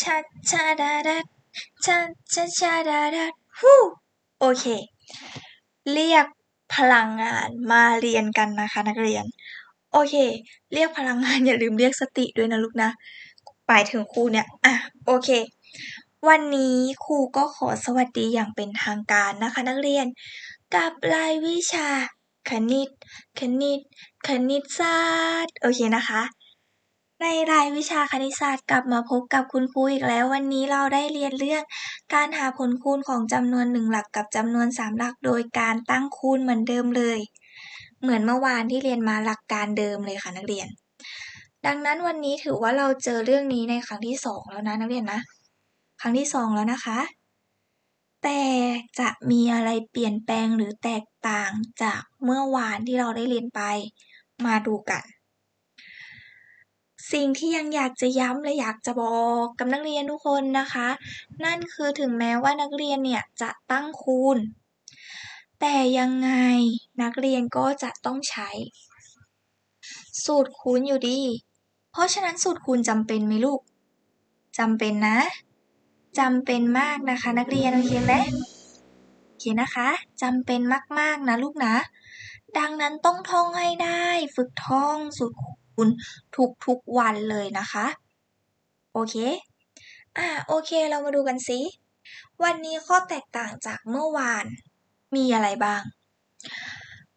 ชาชาดาดัดชาชาชาดาดัดฮู้โอเค เรียกพลังงานมาเรียนกันนะคะ นักเรียน โอเค เรียกพลังงานอย่าลืมเรียกสติด้วยนะลูกนะหมายถึงครูเนี่ยอะโอเค วันนี้ครูก็ขอสวัสดีอย่างเป็นทางการนะคะ นักเรียน กับรายวิชาคณิต คณิต คณิตศาสตร์ โอเคนะคะ ในรายวิชาคณิตศาสตร์กลับมาพบกับคุณครูอีกแล้ว วันนี้เราได้เรียนเรื่อง การหาผลคูณของจำนวนหนึ่งหลักกับจำนวนสามหลัก โดยการตั้งคูณเหมือนเดิมเลย เหมือนเมื่อวานที่เรียนมาหลักการเดิมเลยค่ะนักเรียน ดังนั้นวันนี้ถือว่าเราเจอเรื่องนี้ในครั้งที่สองแล้วนะนักเรียนนะ ครั้งที่สองแล้วนะคะ แต่จะมีอะไรเปลี่ยนแปลงหรือแตกต่างจากเมื่อวานที่เราได้เรียนไป มาดูกัน สิ่งที่ยังอยากจะย้ำและอยากจะบอกกับนักเรียนทุกคนนะคะ นั่นคือถึงแม้ว่านักเรียนเนี่ยจะตั้งคูณ แต่ยังไงนักเรียนก็จะต้องใช้ สูตรคูณอยู่ดี เพราะฉะนั้นสูตรคูณจำเป็นไหมลูกจำเป็นนะจำเป็นมากนะคะ นักเรียนโอเคไหมโอเคนะคะจำเป็นมากๆนะลูกนะ ดังนั้นต้องท่องให้ได้ ฝึกท่องสูตร คูณทุกๆวันเลยนะคะ โอเค อ่าโอเคเรามาดูกันสิ วันนี้ข้อแตกต่างจากเมื่อวาน มีอะไรบ้าง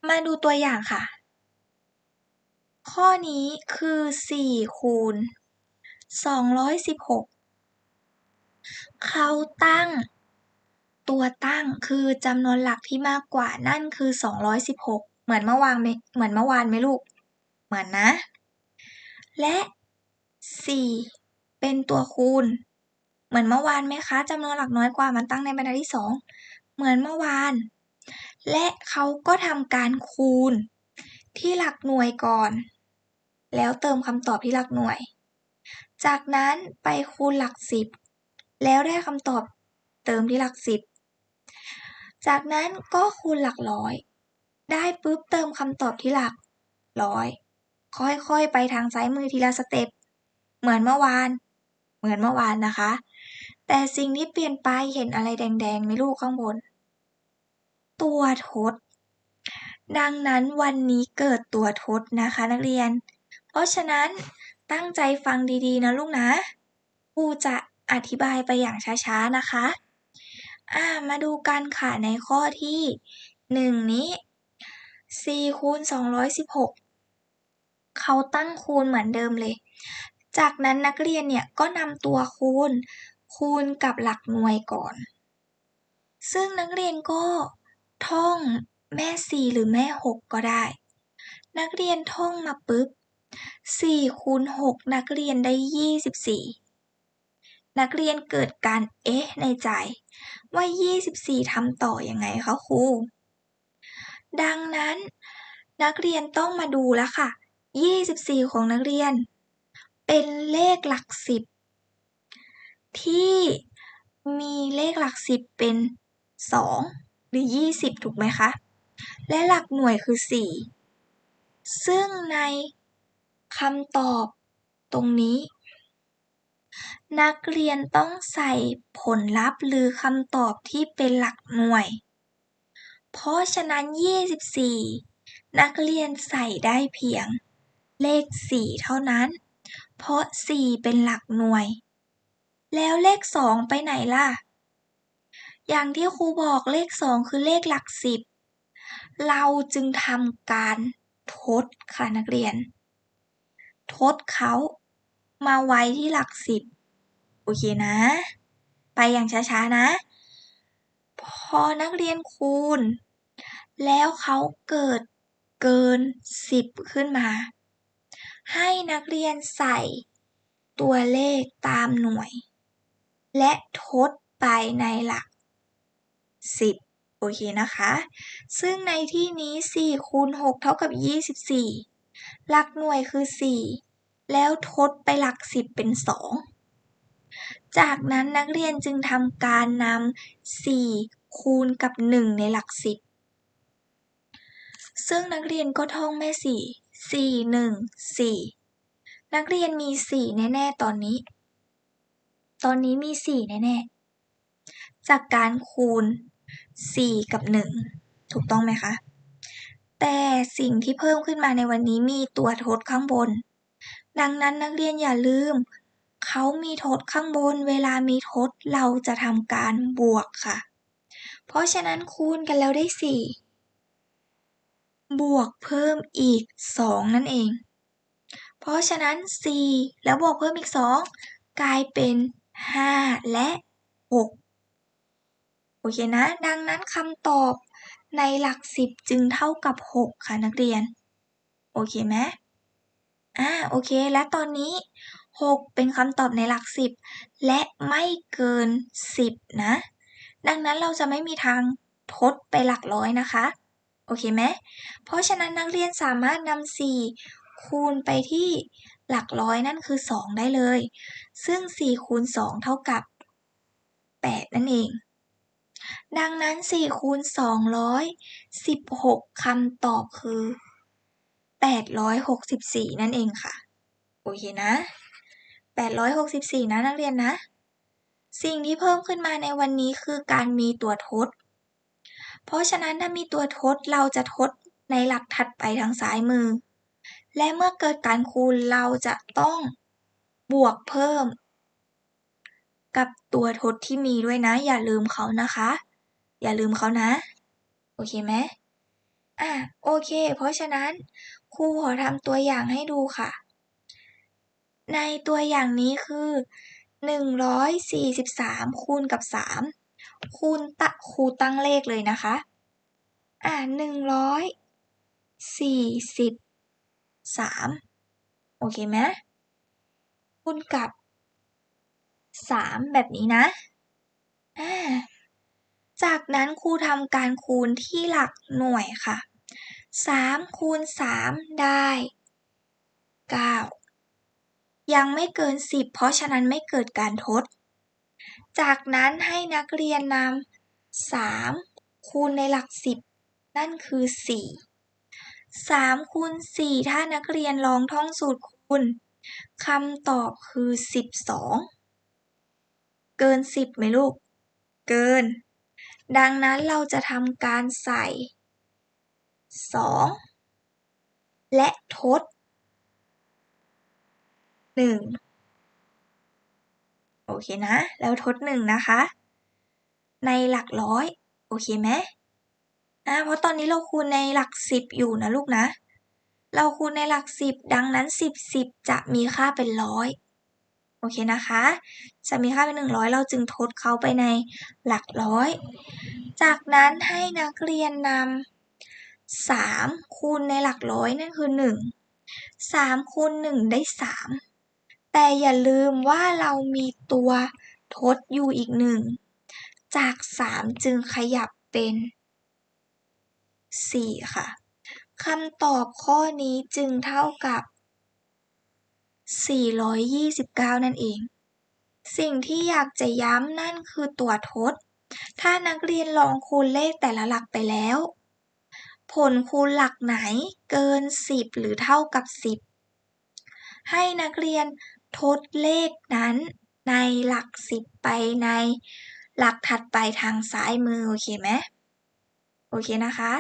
มาดูตัวอย่างค่ะ ข้อนี้คือ4คูณ216 เขาตั้งตัวตั้งคือจำนวนหลักที่มากกว่านั่นคือ 216 เหมือนเมื่อวานไหมเหมือนเมื่อวานไหมลูก เหมือนนะ และ 4 เป็นตัวคูณ เหมือนเมื่อวานไหมคะจำนวนหลักน้อยกว่ามันตั้งในบรรทัดที่ 2 เหมือนเมื่อวาน และเขาก็ทำการคูณ ที่หลักหน่วยก่อน แล้วเติมคำตอบที่หลักหน่วย จากนั้นไปคูณหลักสิบแล้วได้คำตอบเติมที่หลักสิบจากนั้นก็คูณหลักร้อย ได้ปุ๊บเติมคำตอบที่หลักร้อย ค่อยๆ ไปทางซ้ายมือทีละสเต็ป เหมือนเมื่อวาน เหมือนเมื่อวานนะคะ แต่สิ่งที่เปลี่ยนไปเห็นอะไรแดงๆไหมลูกข้างบน ตัวทด ดังนั้นวันนี้เกิดตัวทดนะคะนักเรียน เพราะฉะนั้นตั้งใจฟังดีๆ นะลูกนะครูจะอธิบายไปอย่างช้าๆ นะคะอ่ามาดูกันค่ะในข้อที่หนึ่งนี้4คูณ216 เขาตั้งคูณเหมือนเดิมเลย จากนั้นนักเรียนเนี่ยก็นำตัวคูณ คูณกับหลักหน่วยก่อน ซึ่งนักเรียนก็ท่องแม่ 4 หรือแม่ 6 ก็ได้ นักเรียนท่องมาปุ๊บ 4คูณ6นักเรียนได้ 24 นักเรียนเกิดการเอ๊ะในใจ ว่า 24ทำต่อยังไงคะครูดังนั้นนักเรียนต้องมาดูแล้วค่ะ 24 ของนักเรียน เป็นเลขหลักสิบที่มีเลขหลักสิบเป็น 2 หรือ 20 ถูกไหมคะ และหลักหน่วยคือ 4 ซึ่งในคำตอบตรงนี้ นักเรียนต้องใส่ผลลัพธ์หรือคำตอบที่เป็นหลักหน่วย เพราะฉะนั้น 24 นักเรียนใส่ได้เพียง เลข4เท่านั้น เพราะ4เป็นหลักหน่วย แล้วเลข2ไปไหนล่ะ อย่างที่ครูบอกเลข2คือเลขหลัก10เราจึงทำการทดค่ะนักเรียน ทดเขามาไว้ที่หลัก10โอเคนะ ไปอย่างช้าๆนะ พอนักเรียนคูณ แล้วเขาเกิดเกิน10ขึ้นมา ให้นักเรียนใส่ ตัวเลขตามหน่วย และทดไปในหลัก 10 โอเคนะคะ ซึ่งในที่นี้ 4 คูณ 6 เท่ากับ 24 หลักหน่วยคือ 4 แล้วทดไปหลัก 10 เป็น 2 จากนั้นนักเรียนจึงทำการนำ 4 คูณกับ 1 ในหลัก 10 ซึ่งนักเรียนก็ท่องแม่ 4 4 1 4นักเรียนมี4แน่ ๆ ตอนนี้ ตอนนี้มีสี่แน่ ๆ จากการคูณสี่กับหนึ่งถูกต้องไหมคะ แต่สิ่งที่เพิ่มขึ้นมาในวันนี้มีตัวทดข้างบน ดังนั้นนักเรียนอย่าลืม เขามีทดข้างบน เวลามีทดเราจะทำการบวกค่ะ เพราะฉะนั้นคูณกันแล้วได้สี่ บวกเพิ่มอีกสองนั่นเอง เพราะฉะนั้นสี่แล้วบวกเพิ่มอีกสองกลายเป็นห้าและหกโอเคนะ ดังนั้นคำตอบในหลักสิบจึงเท่ากับหกค่ะนักเรียน โอเคไหมอ่าโอเค และตอนนี้หกเป็นคำตอบในหลักสิบและไม่เกินสิบนะ ดังนั้นเราจะไม่มีทางทดไปหลักร้อยนะคะ โอเคไหมเพราะฉะนั้นนักเรียนสามารถนำสี่คูณไปที่หลักร้อยนั่นคือสองได้เลย ซึ่งสี่คูณสองเท่ากับแปดนั่นเอง ดังนั้นสี่คูณสองร้อยสิบหกคำตอบคือแปดร้อยหกสิบสี่นั่นเองค่ะ โอเคนะแปดร้อยหกสิบสี่นะนักเรียนนะ สิ่งที่เพิ่มขึ้นมาในวันนี้คือการมีตัวทด เพราะฉะนั้นถ้ามีตัวทดเราจะทดในหลักถัดไปทางซ้ายมือ และเมื่อเกิดการคูณเราจะต้องบวกเพิ่ม กับตัวทดที่มีด้วยนะ อย่าลืมเขานะคะ อย่าลืมเขานะ โอเคไหมอะโอเค เพราะฉะนั้นครูขอทำตัวอย่างให้ดูค่ะ ในตัวอย่างนี้คือ 143 คูณกับ 3 คูณตะคูตั้งเลขเลยนะคะ อ่า143โอเคไหมคูณกับ3แบบนี้นะ อ่า จากนั้นครูทำการคูณที่หลักหน่วยค่ะ3คูณ3ได้9ยังไม่เกิน10เพราะฉะนั้นไม่เกิดการทด จากนั้นให้นักเรียนนำา3คูณในหลัก10นั่นคือ4 3คูณ4ถ้านักเรียนลองท่องสูตรคูณคำตอบคือ12เกิน10ไหมลูก เกิน ดังนั้นเราจะทำการใส่2และทด1 โอเคนะ แล้วทด1นะคะ ในหลักร้อย โอเคไหมอ่าเพราะตอนนี้เราคูณในหลัก10อยู่นะลูกนะ เราคูณในหลัก10ดังนั้น10 10จะมีค่าเป็นร้อยโอเคนะคะ จะมีค่าเป็น 100 เราจึงทดเขาไปในหลักร้อย จากนั้นให้นักเรียนนำ3คูณในหลักร้อยนั่นคือ 1 3คูณ1ได้ 3 แต่อย่าลืมว่าเรามีตัวทดอยู่อีกหนึ่ง จาก 3 จึงขยับเป็น 4 ค่ะคำตอบข้อนี้จึงเท่ากับ 429 นั่นเอง สิ่งที่อยากจะย้ำนั่นคือตัวทด ถ้านักเรียนลองคูณเลขแต่ละหลักไปแล้ว ผลคูณหลักไหนเกิน 10 หรือเท่ากับ 10 ให้นักเรียน ทดเลขนั้นในหลัก10ไปในหลักถัดไปทางซ้ายมือ โอเคไหมโอเคนะคะ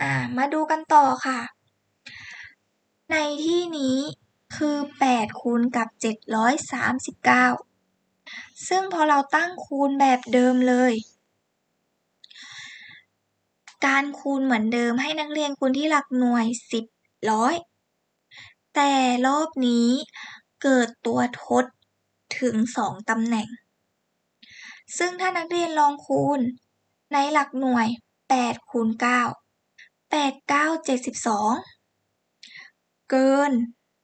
อ่า มาดูกันต่อค่ะ ในที่นี้คือ8คูณกับ 739 ซึ่งพอเราตั้งคูณแบบเดิมเลย การคูณเหมือนเดิมให้นักเรียนคูณที่หลักหน่วย 10ร้อยแต่รอบนี้ เกิดตัวทดถึง 2 ตำแหน่ง ซึ่งถ้านักเรียนลองคูณ ในหลักหน่วย 8 คูณ 9 8 9 72 เกิน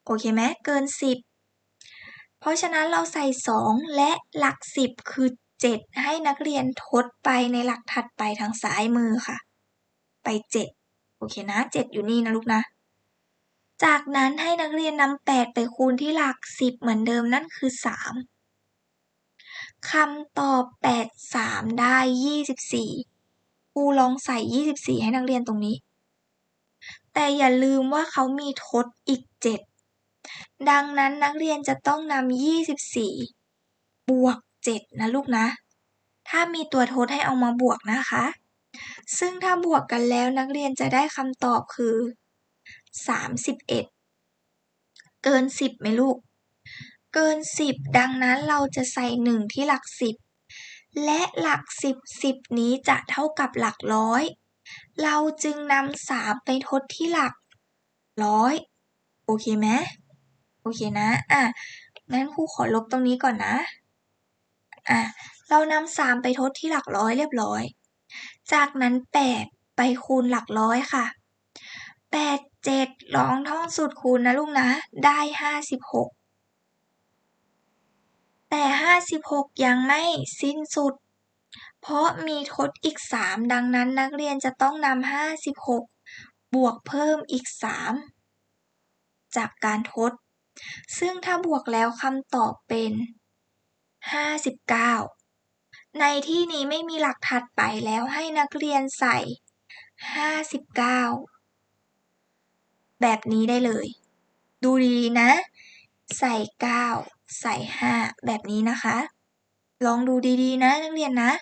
โอเคไหมเกิน 10 เพราะฉะนั้นเราใส่ 2 และหลัก 10 คือ 7 ให้นักเรียนทดไปในหลักถัดไปทางซ้ายมือค่ะ ไป 7 โอเคนะ 7 อยู่นี่นะลูกนะ จากนั้นให้นักเรียนนำ8ไปคูณที่หลัก10เหมือนเดิมนั่นคือ3คำตอบ8 3ได้24ครูลองใส่24ให้นักเรียนตรงนี้ แต่อย่าลืมว่าเขามีทดอีก7ดังนั้นนักเรียนจะต้องนำ24บบวก7นะลูกนะ ถ้ามีตัวทดให้เอามาบวกนะคะ ซึ่งถ้าบวกกันแล้วนักเรียนจะได้คำตอบคือ 31เอ็ดเกิน10ไหมลูก เกิน10ดังนั้นเราจะใส่1ที่หลัก10และหลัก10 10นี้จะเท่ากับหลักร้อย เราจึงนำ3ไปทดที่หลักร้อยโอเคไหมโอเคนะ อะ งั้นครูขอลบตรงนี้ก่อนนะ อะ เรานำสามไปทดที่หลักร้อยเรียบร้อย จากนั้นแปดไปคูณหลักร้อยค่ะ แปดเจ็ดลองท่องสูตรคูณนะลูกนะ ได้ห้าสิบหกแต่ห้าสิบหกยังไม่สิ้นสุด เพราะมีทดอีกสามดังนั้นนักเรียนจะต้องนำห้าสิบหกบวกเพิ่มอีกสามจากการทด ซึ่งถ้าบวกแล้วคำตอบเป็น59ในที่นี้ไม่มีหลักถัดไปแล้วให้นักเรียนใส่59 แบบนี้ได้เลย ดูดีๆนะ ใส่ 9 ใส่ 5 แบบนี้นะคะ ลองดูดีๆนะนักเรียนนะ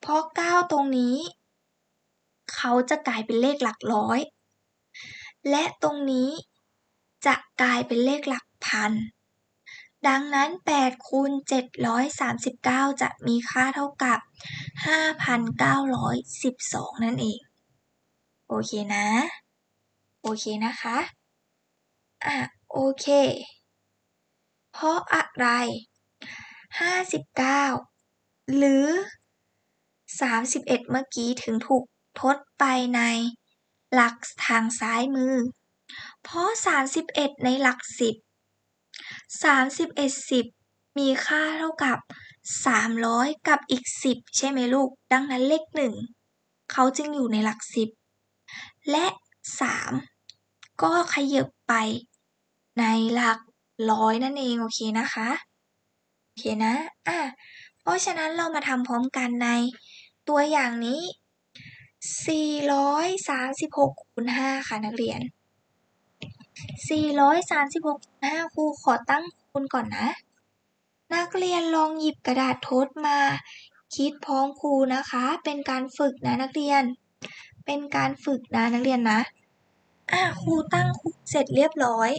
เพราะ 9 ตรงนี้ เขาจะกลายเป็นเลขหลักร้อย และตรงนี้จะกลายเป็นเลขหลักพัน ดังนั้น8คูณ739 จะมีค่าเท่ากับ 5,912 นั่นเอง โอเคนะ เคนะคะ อะ โอเค เพราะอะไร 59 หรือ 31 เมื่อกี้ถึงถูกทดไปในหลักทางซ้ายมือ เพราะ 31 ในหลักสิบ31 10 มีค่าเท่ากับ 300 กับอีก 10 ใช่ไหมลูก ดังนั้นเลข 1 เขาจึงอยู่ในหลักสิบและ 3 ก็ขยับไปในหลักร้อยนั่นเองโอเคนะคะ โอเคนะ อะ เพราะฉะนั้นเรามาทำพร้อมกันในตัวอย่างนี้ 436คูณ5ค่ะนักเรียน 436 5ครูขอตั้งคูณก่อนนะ นักเรียนลองหยิบกระดาษทดมาคิดพร้อมครูนะคะ เป็นการฝึกนะนักเรียน เป็นการฝึกนะนักเรียนนะ อะครูตั้งคูณเสร็จเรียบร้อย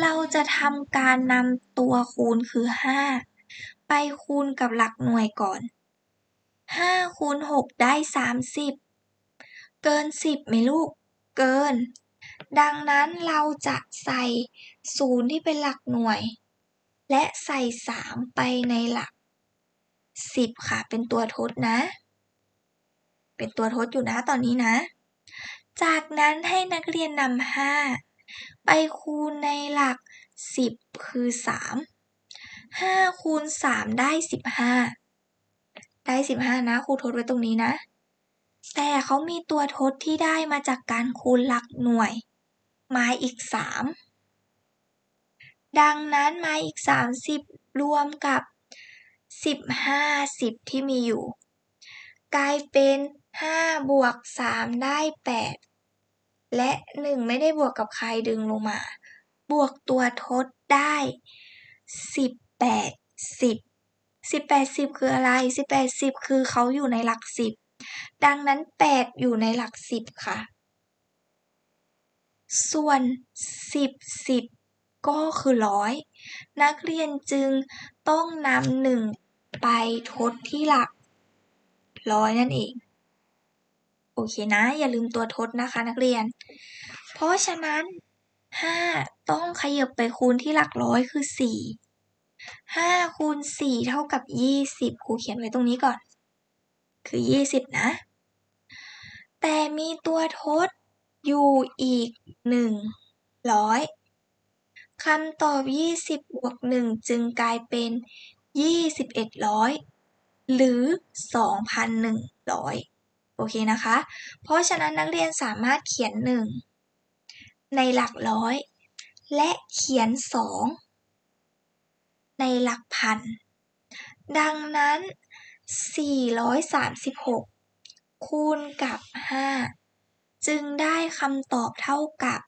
เราจะทำการนำตัวคูณคือ 5 ไปคูณกับหลักหน่วยก่อน 5 คูณ 6 ได้ 30 เกิน 10ไหมลูก เกิน ดังนั้นเราจะใส่ศูนย์ที่เป็นหลักหน่วย และใส่สามไปในหลักสิบค่ะ เป็นตัวทดนะ เป็นตัวทดอยู่นะตอนนี้นะ จากนั้นให้นักเรียนนำห้าไปคูณในหลักสิบคือสามห้าคูณสามได้สิบห้าได้สิบห้านะครูทดไว้ตรงนี้นะ แต่เขามีตัวทดที่ได้มาจากการคูณหลักหน่วย มาอีกสามดังนั้นมาอีกสามสิบรวมกับสิบห้าสิบที่มีอยู่ กลายเป็น ห้าบวกสามได้แปดและหนึ่งไม่ได้บวกกับใครดึงลงมา บวกตัวทดได้สิบแปดสิบสิบแปดสิบคืออะไรสิบแปดสิบคือเขาอยู่ในหลักสิบดังนั้นแปดอยู่ในหลักสิบค่ะ ส่วนสิบสิบก็คือร้อยนักเรียนจึงต้องนำหนึ่งไปทดที่หลักร้อยนั่นเอง โอเคนะ อย่าลืมตัวทดนะคะนักเรียน เพราะฉะนั้น 5 ต้องขยับไปคูณที่หลักร้อยคือ 4 5คูณ4เท่ากับ 20 ครูเขียนไว้ตรงนี้ก่อน คือ 20 นะ แต่มีตัวทดอยู่อีก 100 คำตอบ 20 บวก 1 จึงกลายเป็น 2100 หรือ 2,100 โอเคนะคะ เพราะฉะนั้นนักเรียนสามารถเขียนหนึ่งในหลักร้อย และเขียนสองในหลักพัน ดังนั้น 436 คูณกับ 5 จึงได้คำตอบเท่ากับ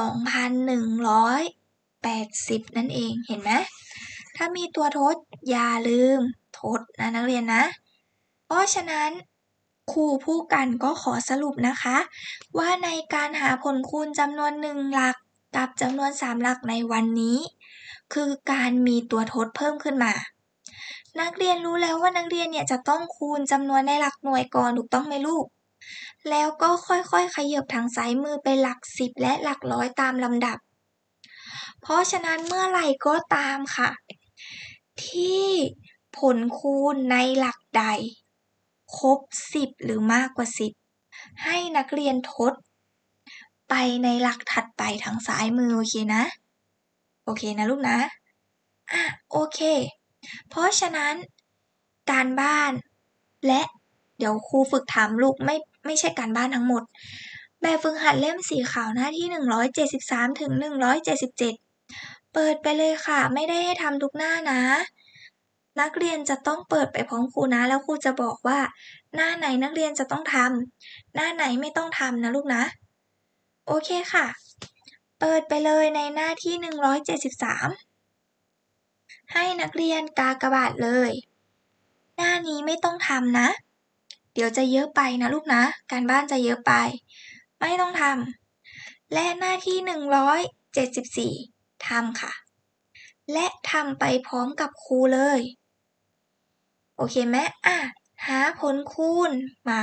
2,180 นั่นเอง เห็นไหม ถ้ามีตัวทดอย่าลืมทดนะนักเรียนนะ เพราะฉะนั้น ครูผู้กันก็ขอสรุปนะคะ ว่าในการหาผลคูณจำนวนหนึ่งหลักกับจำนวนสามหลักในวันนี้ คือการมีตัวทดเพิ่มขึ้นมา นักเรียนรู้แล้วว่านักเรียนเนี่ยจะต้องคูณจำนวนในหลักหน่วยก่อนถูกต้องไหมลูก แล้วก็ค่อยๆขยับทางซ้ายมือไปหลักสิบและหลักร้อยตามลำดับ เพราะฉะนั้นเมื่อไหร่ก็ตามค่ะ ที่ผลคูณในหลักใด ครบสิบหรือมากกว่าสิบให้นักเรียนทด ไปในหลักถัดไปทางซ้ายมือ โอเคนะ โอเคนะลูกนะ อะ โอเค เพราะฉะนั้น การบ้าน และเดี๋ยวครูฝึกถามลูกไม่ไม่ใช่การบ้านทั้งหมด แบบฝึกหัดเล่มสีขาวหน้าที่ 173ถึง177 เปิดไปเลยค่ะ ไม่ได้ให้ทำทุกหน้านะ นักเรียนจะต้องเปิดไปพร้อมครูนะ แล้วครูจะบอกว่า หน้าไหนนักเรียนจะต้องทำหน้าไหนไม่ต้องทำนะลูกนะ โอเคค่ะ เปิดไปเลยในหน้าที่ 173 ให้นักเรียนกากบาทเลย หน้านี้ไม่ต้องทำนะ เดี๋ยวจะเยอะไปนะลูกนะ การบ้านจะเยอะไป ไม่ต้องทำและหน้าที่ 174ทำค่ะและทำไปพร้อมกับครูเลย โอเคไหมอะหาผลคูณมา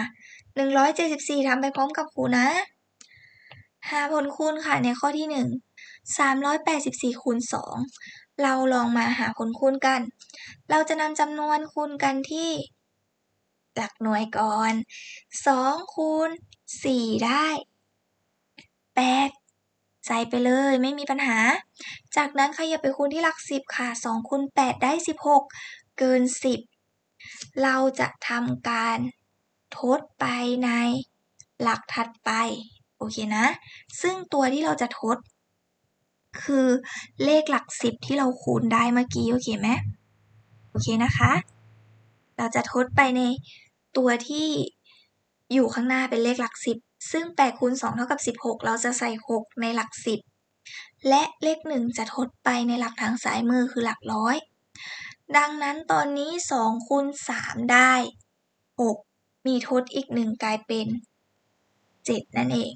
174ทำไปพร้อมกับครูนะ หาผลคูณค่ะในข้อที่1 384คูณ2เราลองมาหาผลคูณกัน เราจะนำจำนวนคูณกันที่หลักหน่วยก่อน2คูณ4ได้8ใส่ไปเลยไม่มีปัญหา จากนั้นขยับไปคูณที่หลัก10ค่ะ2คูณ8ได้16เกิน10 เราจะทำการทดไปในหลักถัดไป โอเคนะ ซึ่งตัวที่เราจะทด คือเลขหลัก10ที่เราคูณได้เมื่อกี้ โอเคไหมโอเคนะคะ เราจะทดไปในตัวที่อยู่ข้างหน้าเป็นเลขหลัก10ซึ่ง8คูณ2เท่ากับ 16 เราจะใส่ 6 ในหลัก 10 และเลข 1 จะทดไปในหลักทางซ้ายมือคือหลักร้อย ดังนั้นตอนนี้2คูณ3ได้ 6 มีทดอีก1กลายเป็น 7 นั่นเอง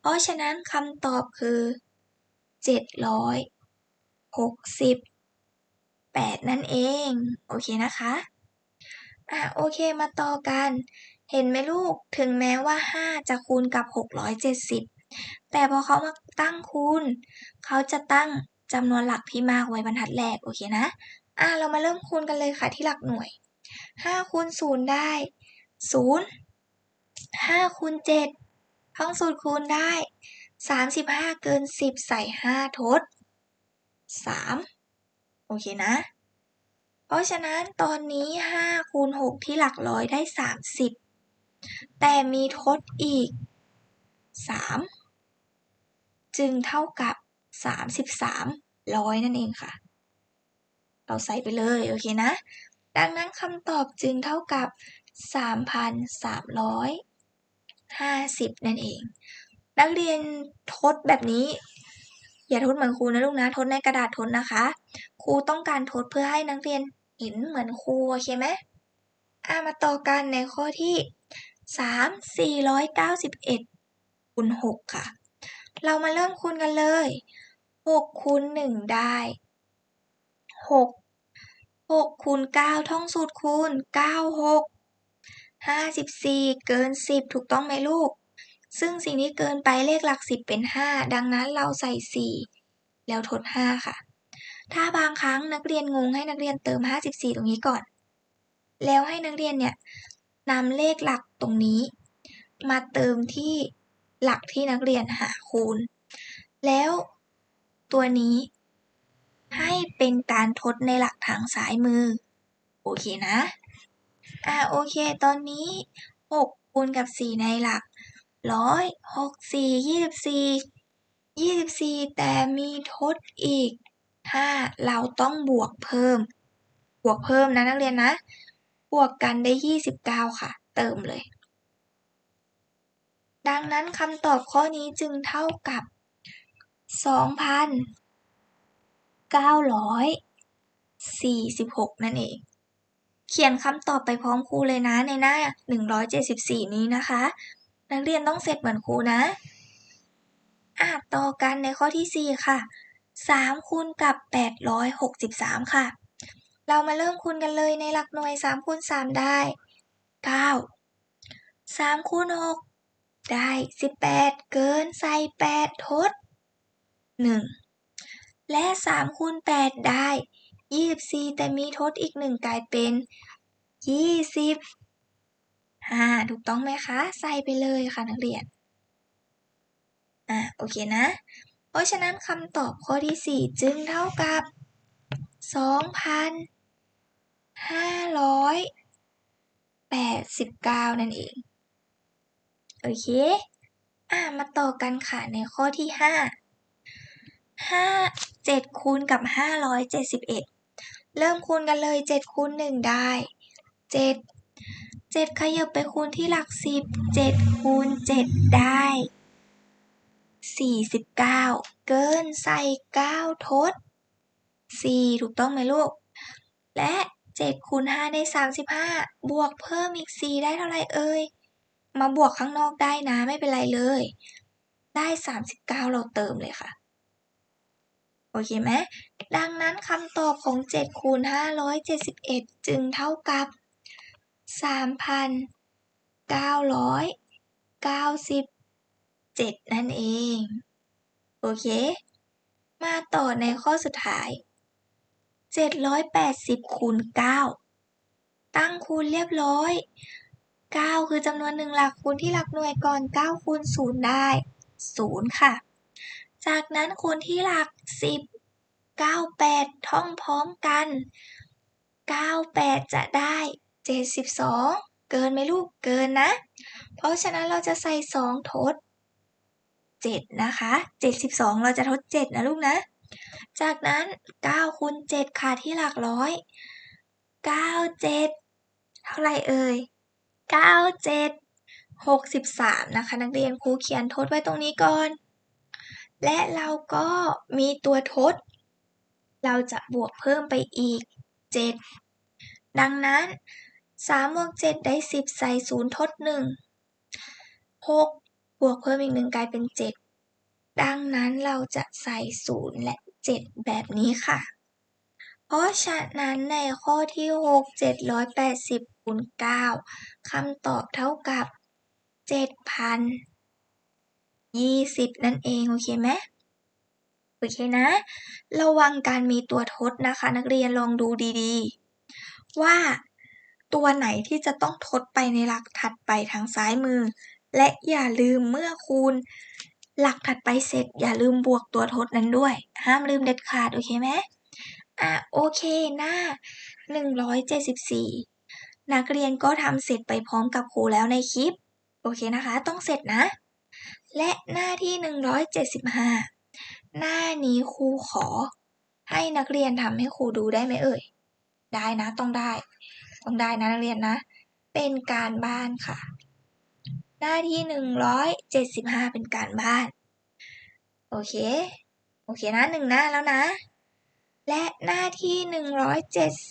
เพราะฉะนั้นคำตอบคือ 768 นั่นเอง โอเคนะคะ อะโอเคมาต่อกัน เห็นไหมลูก ถึงแม้ว่า 5 จะคูณกับ 670 แต่พอเขามาตั้งคูณ เขาจะตั้งจำนวนหลักที่มากไว้บรรทัดแรก โอเคนะ อะเรามาเริ่มคูณกันเลยค่ะที่หลักหน่วย5คูณ0ได้0 5คูณ7ท่องสูตรคูณได้35เกิน10ใส่5ทด3โอเคนะ เพราะฉะนั้นตอนนี้5คูณ6ที่หลักร้อยได้30แต่มีทดอีก3จึงเท่ากับ33ร้อยนั่นเองค่ะ เราใส่ไปเลย โอเคนะ ดังนั้นคำตอบจึงเท่ากับ 3,350 นั่นเอง นักเรียนทดแบบนี้ อย่าทดเหมือนครูนะลูกนะ ทดในกระดาษทดนะคะ ครูต้องการทดเพื่อให้นักเรียนเห็นเหมือนครูโอเคไหมอามาต่อกันในข้อที่ 3 491คูณ6ค่ะ เรามาเริ่มคูณกันเลย 6คูณ1ได้ 6 6คูณ9ท่องสูตรคูณ9 6 54เกิน10ถูกต้องไหมลูก ซึ่งสิ่งที่เกินไปเลขหลัก10เป็น5ดังนั้นเราใส่4แล้วทด5ค่ะ ถ้าบางครั้งนักเรียนงงให้นักเรียนเติม54ตรงนี้ก่อน แล้วให้นักเรียนเนี่ยนำเลขหลักตรงนี้ มาเติมที่หลักที่นักเรียนหาคูณ แล้วตัวนี้ ให้เป็นการทดในหลักทางซ้ายมือ โอเคนะ อ่าโอเค ตอนนี้ 6คูณกับ 4 ในหลักร้อยหกสี่ยี่สิบสี่ยี่สิบสี่แต่มีทดอีกห้าเราต้องบวกเพิ่ม บวกเพิ่มนะนักเรียนนะ บวกกันได้ยี่สิบเก้าค่ะ เติมเลย ดังนั้นคำตอบข้อนี้จึงเท่ากับสองพัน เก้าร้อย46 นั่นเอง เขียนคำตอบไปพร้อมครูเลยนะในหน้า 174 นี้นะคะ นักเรียนต้องเสร็จเหมือนครูนะอะต่อกันในข้อที่ 4 ค่ะ 3 คูณกับ 863 ค่ะ เรามาเริ่มคูณกันเลยในหลักหน่วย 3 คูณ 3 ได้ 9 3 คูณ 6 ได้ 18 เกินใส่ 8 ทด 1 และ3คูณ8ได้ 24 แต่มีทดอีก 1 กลายเป็น 20อ่าถูกต้องไหมคะ ใส่ไปเลยค่ะนักเรียน อ่าโอเคนะ เพราะฉะนั้นคำตอบข้อที่ 4 จึงเท่ากับ 2,589 นั่นเอง โอเค อ่ามาต่อกันค่ะในข้อที่ 5 5 7คูณกับ 571 เริ่มคูณกันเลย 7 คูณ 1 ได้ 7 7 ขยับไปคูณที่หลัก 10 7 คูณ 7 ได้ 49 เกินใส่ 9 ทด 4 ถูกต้องไหมลูก และ 7 คูณ 5 ได้ 35 บวกเพิ่มอีก 4 ได้เท่าไหร่เอ่ย มาบวกข้างนอกได้นะไม่เป็นไรเลย ได้ 39 เราเติมเลยค่ะ โอเคไหมดังนั้นคำตอบของ 7 คูณ 571 จึงเท่ากับ 3,997 นั่นเอง โอเค มาต่อในข้อสุดท้าย 780 คูณ 9 ตั้งคูณเรียบร้อย 9 คือจำนวนหนึ่งหลักคูณที่หลักหน่วยก่อน 9 คูณ 0 ได้ 0 ค่ะ จากนั้นคูณที่หลัก 10 98 ท่องพร้อมกัน 98 จะได้ 72 เกินไหมลูกเกินนะ เพราะฉะนั้นเราจะใส่ 2 ทด 7 นะคะ 72 เราจะทด 7 นะลูกนะ จากนั้น9คูณ7ค่ะที่หลักร้อย 97 เท่าไรเอ่ย 97 63 นะคะ นักเรียนครูเขียนทดไว้ตรงนี้ก่อน และเราก็มีตัวทด เราจะบวกเพิ่มไปอีก 7 ดังนั้น3บวก7ได้ 10 ใส่ 0 ทด 1 6 บวกเพิ่มอีก 1 กลายเป็น 7 ดังนั้นเราจะใส่ 0 และ 7 แบบนี้ค่ะ เพราะฉะนั้นในข้อที่ 6 780คูณ9คำตอบเท่ากับ 7,020นั่นเองโอเคไหมโอเคนะ ระวังการมีตัวทดนะคะ นักเรียนลองดูดีๆ ว่าตัวไหนที่จะต้องทดไปในหลักถัดไปทางซ้ายมือ และอย่าลืมเมื่อคูณ หลักถัดไปเสร็จ อย่าลืมบวกตัวทดนั้นด้วย ห้ามลืมเด็ดขาดโอเคไหมอะโอเคหน้า 174 นักเรียนก็ทำเสร็จไปพร้อมกับครูแล้วในคลิป โอเคนะคะ ต้องเสร็จนะ และหน้าที่ 175 หน้านี้ครูขอ ให้นักเรียนทำให้ครูดูได้ไหมเอ่ย ได้นะต้องได้ ต้องได้นะนักเรียนนะ เป็นการบ้านค่ะ หน้าที่ 175 เป็นการบ้าน โอเค โอเคนะหนึ่งหน้าแล้วนะ และหน้าที่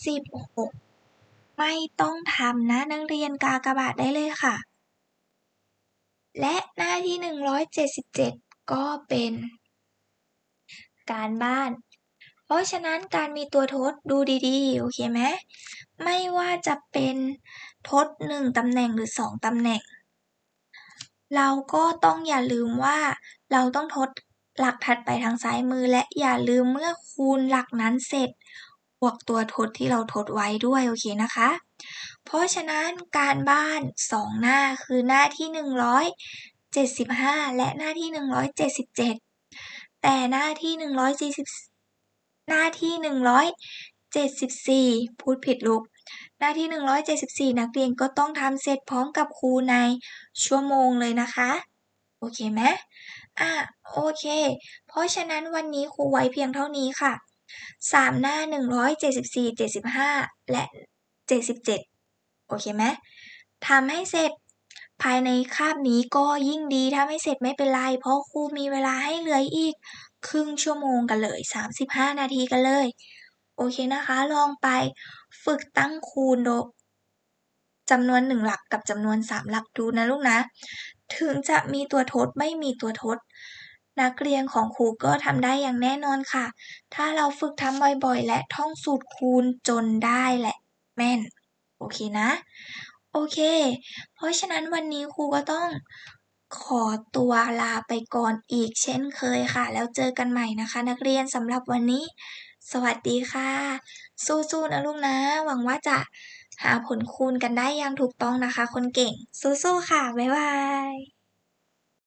176 ไม่ต้องทำนะนักเรียนกากบาทได้เลยค่ะ และหน้าที่ 177 ก็เป็น การบ้าน เพราะฉะนั้นการมีตัวทดดูดีๆ โอเคไหมไม่ว่าจะเป็นทด1ตำแหน่งหรือ2ตำแหน่ง เราก็ต้องอย่าลืมว่าเราต้องทดหลักถัดไปทางซ้ายมือและอย่าลืมเมื่อคูณหลักนั้นเสร็จ บวกตัวทดที่เราทดไว้ด้วยโอเคนะคะ เพราะฉะนั้นการบ้าน 2 หน้าคือหน้าที่ 175 และหน้าที่ 177 แต่หน้าที่140หน้าที่ 174 พูดผิดลูกหน้าที่ 174 นักเรียนก็ต้องทำเสร็จพร้อมกับครูในชั่วโมงเลยนะคะ โอเคไหมอะโอเค เพราะฉะนั้นวันนี้ครูไว้เพียงเท่านี้ค่ะ 3 หน้า 174 75 และ 77 โอเคไหมทำให้เสร็จภายในคาบนี้ก็ยิ่งดีถ้าไม่เสร็จไม่เป็นไร เพราะครูมีเวลาให้เหลืออีก ครึ่งชั่วโมงกันเลย 35 นาทีกันเลย โอเคนะคะ ลองไปฝึกตั้งคูณโดจำนวนหนึ่งหลักกับจำนวนสามหลักดูนะลูกนะ ถึงจะมีตัวทดไม่มีตัวทด นักเรียนของครูก็ทำได้อย่างแน่นอนค่ะ ถ้าเราฝึกทำบ่อยๆ และท่องสูตรคูณจนได้แหละ แม่น โอเคนะ โอเค เพราะฉะนั้นวันนี้ครูก็ต้องขอตัวลาไปก่อนอีกเช่นเคยค่ะ แล้วเจอกันใหม่นะคะ นักเรียนสำหรับวันนี้ สวัสดีค่ะ สู้ๆนะลูกนะ หวังว่าจะหาผลคูณกันได้อย่างถูกต้องนะคะ คนเก่ง สู้ๆค่ะ บ๊ายบาย